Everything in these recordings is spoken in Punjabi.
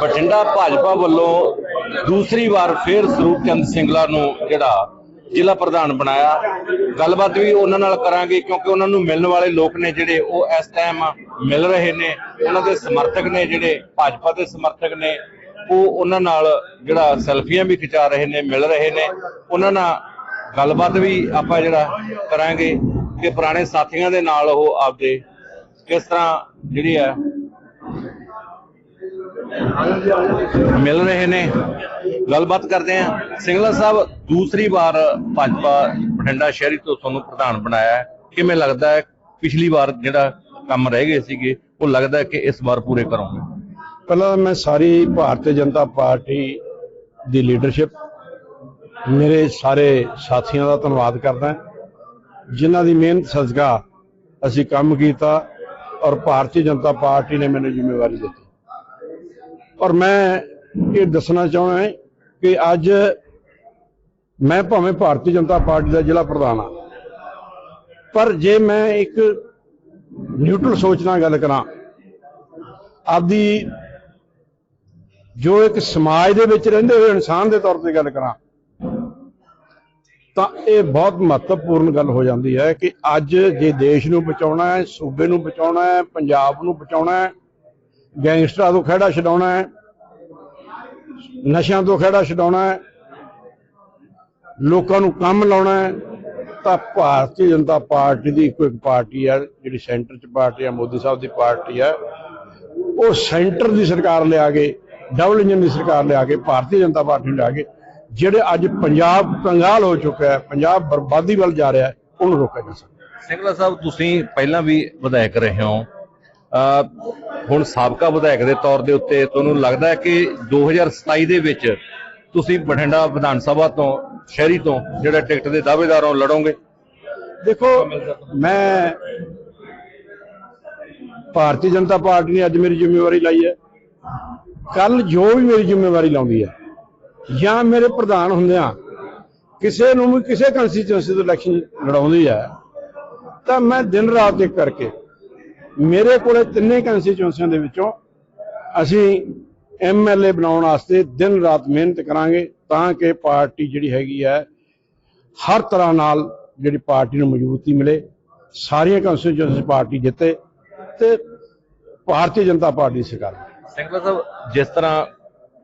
ਬਠਿੰਡਾ ਭਾਜਪਾ ਵੱਲੋਂ ਦੂਸਰੀ ਵਾਰ ਫੇਰ ਸਰੂਪ ਚੰਦ ਸਿੰਗਲਾ ਨੂੰ ਜਿਹੜਾ ਜ਼ਿਲ੍ਹਾ ਪ੍ਰਧਾਨ ਬਣਾਇਆ। ਗੱਲਬਾਤ ਵੀ ਉਹਨਾਂ ਨਾਲ ਕਰਾਂਗੇ ਕਿਉਂਕਿ ਉਹਨਾਂ ਨੂੰ ਮਿਲਣ ਵਾਲੇ ਲੋਕ ਨੇ ਜਿਹੜੇ ਉਹ ਇਸ ਟਾਈਮ ਮਿਲ ਰਹੇ ਨੇ। ਉਹਨਾਂ ਦੇ ਸਮਰਥਕ ਨੇ ਜਿਹੜੇ ਭਾਜਪਾ ਦੇ ਸਮਰਥਕ ਨੇ, ਉਹ ਉਹਨਾਂ ਨਾਲ ਜਿਹੜਾ ਸੈਲਫੀਆਂ ਵੀ ਖਿਚਾ ਰਹੇ ਨੇ, ਮਿਲ ਰਹੇ ਨੇ। ਉਹਨਾਂ ਨਾਲ ਗੱਲਬਾਤ ਵੀ ਆਪਾਂ ਜਿਹੜਾ ਕਰਾਂਗੇ ਕਿ ਪੁਰਾਣੇ ਸਾਥੀਆਂ ਦੇ ਨਾਲ ਉਹ ਆਪਦੇ ਕਿਸ ਤਰ੍ਹਾਂ ਜਿਹੜੀ ਹੈ ਮਿਲ ਰਹੇ ਨੇ। ਗੱਲਬਾਤ ਕਰਦੇ ਆ ਸਿੰਗਲਾ ਸਾਹਿਬ, ਦੂਸਰੀ ਵਾਰ ਭਾਜਪਾ ਬਠਿੰਡਾ ਸ਼ਹਿਰੀ ਤੋਂ ਤੁਹਾਨੂੰ ਪ੍ਰਧਾਨ ਬਣਾਇਆ ਕਿਵੇਂ ਲੱਗਦਾ ਹੈ? ਪਿਛਲੀ ਵਾਰ ਜਿਹੜਾ ਕੰਮ ਰਹਿ ਗਏ ਸੀਗੇ, ਉਹ ਲੱਗਦਾ ਕਿ ਇਸ ਵਾਰ ਪੂਰੇ ਕਰੋਗੇ? ਪਹਿਲਾਂ ਤਾਂ ਮੈਂ ਸਾਰੀ ਭਾਰਤੀ ਜਨਤਾ ਪਾਰਟੀ ਦੀ ਲੀਡਰਸ਼ਿਪ ਮੇਰੇ ਸਾਰੇ ਸਾਥੀਆਂ ਦਾ ਧੰਨਵਾਦ ਕਰਦਾ ਜਿਨ੍ਹਾਂ ਦੀ ਮਿਹਨਤ ਸਦਕਾ ਅਸੀਂ ਕੰਮ ਕੀਤਾ ਔਰ ਭਾਰਤੀ ਜਨਤਾ ਪਾਰਟੀ ਨੇ ਮੈਨੂੰ ਜ਼ਿੰਮੇਵਾਰੀ ਦਿੱਤੀ। ਔਰ ਮੈਂ ਇਹ ਦੱਸਣਾ ਚਾਹੁੰਦਾ ਕਿ ਅੱਜ ਮੈਂ ਭਾਵੇਂ ਭਾਰਤੀ ਜਨਤਾ ਪਾਰਟੀ ਦਾ ਜ਼ਿਲ੍ਹਾ ਪ੍ਰਧਾਨ ਹਾਂ, ਪਰ ਜੇ ਮੈਂ ਇੱਕ ਨਿਊਟਰਲ ਸੋਚ ਨਾਲ ਗੱਲ ਕਰਾਂ, ਆਪਦੀ ਜੋ ਇੱਕ ਸਮਾਜ ਦੇ ਵਿੱਚ ਰਹਿੰਦੇ ਹੋਏ ਇਨਸਾਨ ਦੇ ਤੌਰ ਤੇ ਗੱਲ ਕਰਾਂ ਤਾਂ ਇਹ ਬਹੁਤ ਮਹੱਤਵਪੂਰਨ ਗੱਲ ਹੋ ਜਾਂਦੀ ਹੈ ਕਿ ਅੱਜ ਜੇ ਦੇਸ਼ ਨੂੰ ਬਚਾਉਣਾ ਹੈ, ਸੂਬੇ ਨੂੰ ਬਚਾਉਣਾ ਹੈ, ਪੰਜਾਬ ਨੂੰ ਬਚਾਉਣਾ ਹੈ, ਗੈਂਗਸਟਰਾਂ ਤੋਂ ਖਹਿੜਾ ਛਡਾਉਣਾ ਹੈ, ਨਸ਼ਿਆਂ ਤੋਂ ਖਹਿੜਾ ਛਡਾਉਣਾ ਹੈ, ਲੋਕਾਂ ਨੂੰ ਕੰਮ ਲਾਉਣਾ ਹੈ, ਤਾਂ ਭਾਰਤੀ ਜਨਤਾ ਪਾਰਟੀ ਦੀ ਇੱਕੋ ਇੱਕ ਪਾਰਟੀ ਹੈ, ਜਿਹੜੀ ਸੈਂਟਰ 'ਚ ਪਾਰਟੀ ਹੈ, ਮੋਦੀ ਸਾਹਿਬ ਦੀ ਪਾਰਟੀ ਹੈ, ਉਹ ਸੈਂਟਰ ਦੀ ਸਰਕਾਰ ਲਿਆ ਕੇ, ਡਬਲ ਇੰਜਨ ਦੀ ਸਰਕਾਰ ਲਿਆ ਕੇ, ਭਾਰਤੀ ਜਨਤਾ ਪਾਰਟੀ ਲਿਆ ਕੇ ਜਿਹੜੇ ਅੱਜ ਪੰਜਾਬ ਕੰਗਾਲ ਹੋ ਚੁੱਕਾ ਹੈ ਪੰਜਾਬ ਬਰਬਾਦੀ ਵੱਲ ਜਾ ਰਿਹਾ ਹੈ ਉਹਨੂੰ ਰੋਕਿਆ ਜਾ ਸਕਦਾ ਸਿੰਗਲਾ ਸਾਹਿਬ ਤੁਸੀਂ ਪਹਿਲਾਂ ਵੀ ਵਿਧਾਇਕ ਰਹੇ ਹੋ। ਹੁਣ ਸਾਬਕਾ ਵਿਧਾਇਕ ਦੇ ਤੌਰ ਦੇ ਉੱਤੇ ਤੁਹਾਨੂੰ ਲੱਗਦਾ ਹੈ ਕਿ 2027 ਦੇ ਵਿੱਚ ਤੁਸੀਂ ਬਠਿੰਡਾ ਵਿਧਾਨ ਸਭਾ ਤੋਂ ਸ਼ਹਿਰੀ ਤੋਂ ਜਿਹੜਾ ਟਿਕਟ ਦੇ ਦਾਅਵੇਦਾਰੋਂ ਲੜੋਗੇ? ਦੇਖੋ ਮੈਂ ਭਾਰਤੀ ਜਨਤਾ ਪਾਰਟੀ ਨੇ ਅੱਜ ਮੇਰੀ ਜ਼ਿੰਮੇਵਾਰੀ ਲਈ ਹੈ। ਕੱਲ ਜੋ ਵੀ ਮੇਰੀ ਜ਼ਿੰਮੇਵਾਰੀ ਲਾਉਂਦੀ ਹੈ ਜਾਂ ਮੇਰੇ ਪ੍ਰਧਾਨ ਹੁੰਦਿਆਂ ਕਿਸੇ ਨੂੰ ਵੀ ਕਿਸੇ ਕੰਸਟੀਚੁਐਂਸੀ ਤੋਂ ਇਲੈਕਸ਼ਨ ਲੜਾਉਂਦੀ ਹੈ ਤਾਂ ਮੈਂ ਦਿਨ ਰਾਤ ਇੱਕ ਕਰਕੇ ਮੇਰੇ ਕੋਲੇ ਤਿੰਨੇ ਕੰਸਟੀਚੁਐਂਸੀਆਂ ਦੇ ਵਿੱਚੋਂ ਅਸੀਂ ਐਮਐਲਏ ਬਣਾਉਣ ਵਾਸਤੇ ਦਿਨ ਰਾਤ ਮਿਹਨਤ ਕਰਾਂਗੇ ਤਾਂ ਕਿ ਪਾਰਟੀ ਜਿਹੜੀ ਹੈਗੀ ਹੈ ਹਰ ਤਰ੍ਹਾਂ ਨਾਲ ਜਿਹੜੀ ਪਾਰਟੀ ਨੂੰ ਮਜ਼ਬੂਤੀ ਮਿਲੇ, ਸਾਰੀਆਂ ਕੰਸਟੀਚੁਐਂਸੀ ਪਾਰਟੀ ਜਿੱਤੇ ਤੇ ਭਾਰਤੀ ਜਨਤਾ ਪਾਰਟੀ ਸਰਕਾਰ ਬਣੇ। ਸਾਹਿਬ, ਜਿਸ ਤਰ੍ਹਾਂ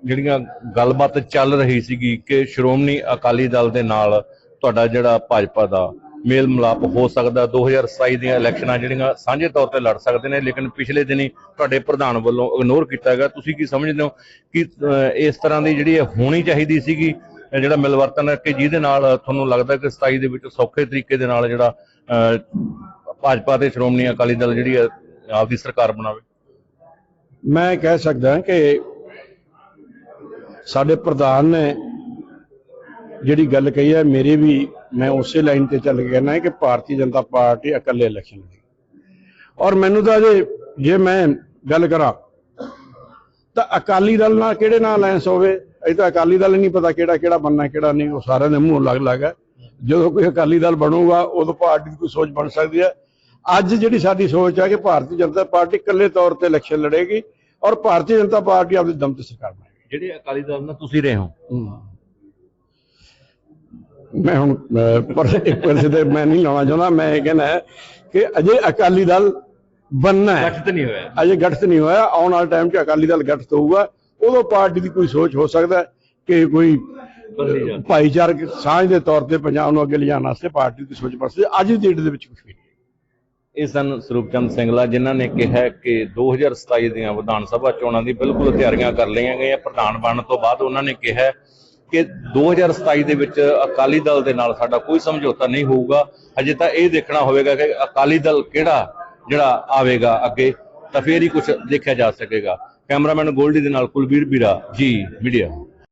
ਜਿਹੜੀਆਂ ਗੱਲਬਾਤ ਚੱਲ ਰਹੀ ਸੀਗੀ ਕਿ ਸ਼੍ਰੋਮਣੀ ਅਕਾਲੀ ਦਲ ਦੇ ਨਾਲ ਤੁਹਾਡਾ ਜਿਹੜਾ ਭਾਜਪਾ ਦਾ ਮੇਲ ਮਿਲਾਪ ਹੋ ਸਕਦਾ 2027 ਦੀਆਂ ਇਲੈਕਸ਼ਨਾਂ ਜਿਹੜੀਆਂ ਸਾਂਝੇ ਤੌਰ ਤੇ ਲੜ ਸਕਦੇ ਨੇ ਲੇਕਿਨ ਪਿਛਲੇ ਦਿਨੀ ਤੁਹਾਡੇ ਪ੍ਰਧਾਨ ਵੱਲੋਂ ਇਗਨੋਰ ਕੀਤਾ ਗਿਆ। ਤੁਸੀਂ ਕੀ ਸਮਝਦੇ ਹੋ ਕਿ ਇਸ ਤਰ੍ਹਾਂ ਦੀ ਜਿਹੜੀ ਇਹ ਹੋਣੀ ਚਾਹੀਦੀ ਸੀਗੀ ਜਿਹੜਾ ਮਿਲਵਰਤਨ ਕਿ ਜਿਹਦੇ ਨਾਲ ਤੁਹਾਨੂੰ ਲੱਗਦਾ ਕਿ 27 ਦੇ ਵਿੱਚ ਸੌਖੇ ਤਰੀਕੇ ਦੇ ਨਾਲ ਜਿਹੜਾ ਅਹ, ਭਾਜਪਾ ਤੇ ਸ਼੍ਰੋਮਣੀ ਅਕਾਲੀ ਦਲ ਜਿਹੜੀ ਹੈ ਆਪਦੀ ਸਰਕਾਰ ਬਣਾਵੇ? ਮੈਂ ਕਹਿ ਸਕਦਾ ਕਿ ਸਾਡੇ ਪ੍ਰਧਾਨ ਨੇ ਜਿਹੜੀ ਗੱਲ ਕਹੀ ਹੈ, ਮੇਰੀ ਵੀ, ਮੈਂ ਉਸੇ ਲਾਈਨ ਤੇ ਚੱਲ ਕੇ ਕਹਿਣਾ ਹੈ ਕਿ ਭਾਰਤੀ ਜਨਤਾ ਪਾਰਟੀ ਇਕੱਲੇ ਇਲੈਕਸ਼ਨ ਲੜੇਗੀ ਔਰ ਮੈਨੂੰ ਤਾਂ ਜੇ ਜੇ ਮੈਂ ਗੱਲ ਕਰਾਂ, ਤਾਂ ਅਕਾਲੀ ਦਲ ਨਾਲ ਕਿਹੜੇ ਨਾਲ ਅਲਾਈਅੰਸ ਹੋਵੇ? ਅਜੇ ਤਾਂ ਅਕਾਲੀ ਦਲ ਨਹੀਂ ਪਤਾ ਕਿਹੜਾ ਕਿਹੜਾ ਬੰਨਾ ਕਿਹੜਾ ਨਹੀਂ, ਉਹ ਸਾਰਿਆਂ ਦੇ ਮੂੰਹ ਲੱਗ ਲੱਗ ਹੈ। ਜਦੋਂ ਕੋਈ ਅਕਾਲੀ ਦਲ ਬਣੂਗਾ, ਉਦੋਂ ਪਾਰਟੀ ਦੀ ਕੋਈ ਸੋਚ ਬਣ ਸਕਦੀ ਹੈ। ਅੱਜ ਜਿਹੜੀ ਸਾਡੀ ਸੋਚ ਹੈ ਕਿ ਭਾਰਤੀ ਜਨਤਾ ਪਾਰਟੀ ਇਕੱਲੇ ਤੌਰ ਤੇ ਇਲੈਕਸ਼ਨ ਲੜੇਗੀ ਔਰ ਭਾਰਤੀ ਜਨਤਾ ਪਾਰਟੀ ਆਪਣੀ ਦਮ ਤੇ ਸਰਕਾਰ ਬਣਾਏਗੀ ਜਿਹੜੇ ਅਕਾਲੀ ਦਲ ਨਾਲ ਤੁਸੀਂ ਰਹੇ ਹੋ? ਮੈਂ ਹੁਣ ਪਰ ਇੱਕ ਪਾਸੇ ਤੇ ਮੈਂ ਨਹੀਂ ਲਾਉਣਾ ਚਾਹੁੰਦਾ ਮੈਂ ਇਹ ਕਹਿਣਾ ਹੈ ਕਿ ਅਜੇ ਅਕਾਲੀ ਦਲ ਬੰਨਾ ਹੈ। ਗਠਤ ਨਹੀਂ ਹੋਇਆ। ਅਜੇ ਗਠਤ ਨਹੀਂ ਹੋਇਆ। ਆਉਣ ਵਾਲੇ ਟਾਈਮ 'ਚ ਅਕਾਲੀ ਦਲ ਗਠਤ ਹੋਊਗਾ। ਉਦੋਂ ਪਾਰਟੀ ਦੀ ਕੋਈ ਸੋਚ ਹੋ ਸਕਦਾ ਕਿ ਕੋਈ ਭਾਈਚਾਰਕ ਸਾਂਝ ਦੇ ਤੌਰ ਤੇ ਪੰਜਾਬ ਨੂੰ ਅੱਗੇ ਲਿਜਾਣ ਵਾਸਤੇ ਪਾਰਟੀ ਦੀ ਸੋਚ ਬਰਸੇ ਅੱਜ ਦੀ ਡੇਟ ਦੇ ਵਿੱਚ ਕੁਝ ਵੀ ਨਹੀਂ। ਇਹ ਸਨ ਸਰੂਪਚੰਦ ਸਿੰਗਲਾ, ਜਿਨ੍ਹਾਂ ਨੇ ਕਿਹਾ ਕਿ 2027 ਦੀਆਂ ਵਿਧਾਨ ਸਭਾ ਚੋਣਾਂ ਦੀ ਬਿਲਕੁਲ ਤਿਆਰੀਆਂ ਕਰ ਲਈਆਂ ਗਈਆਂ, ਪ੍ਰਧਾਨ ਬਣਨ ਤੋਂ ਬਾਅਦ ਉਹਨਾਂ ਨੇ ਕਿਹਾ ਕਿ 2027 ਦੇ ਵਿੱਚ ਅਕਾਲੀ ਦਲ ਦੇ ਨਾਲ ਸਾਡਾ ਕੋਈ ਸਮਝੌਤਾ ਨਹੀਂ ਹੋਊਗਾ। ਅਜੇ ਤਾਂ ਇਹ ਦੇਖਣਾ ਹੋਵੇਗਾ ਕਿ ਅਕਾਲੀ ਦਲ ਕਿਹੜਾ, ਜਿਹੜਾ ਆਵੇਗਾ ਅੱਗੇ, ਤਾਂ ਫੇਰ ਹੀ ਕੁਝ ਦੇਖਿਆ ਜਾ ਸਕੇਗਾ। ਕੈਮਰਾਮੈਨ ਗੋਲਡੀ ਦੇ ਨਾਲ ਕੁਲਬੀਰ ਬੀਰਾ, ਜੀ, ਮੀਡੀਆ।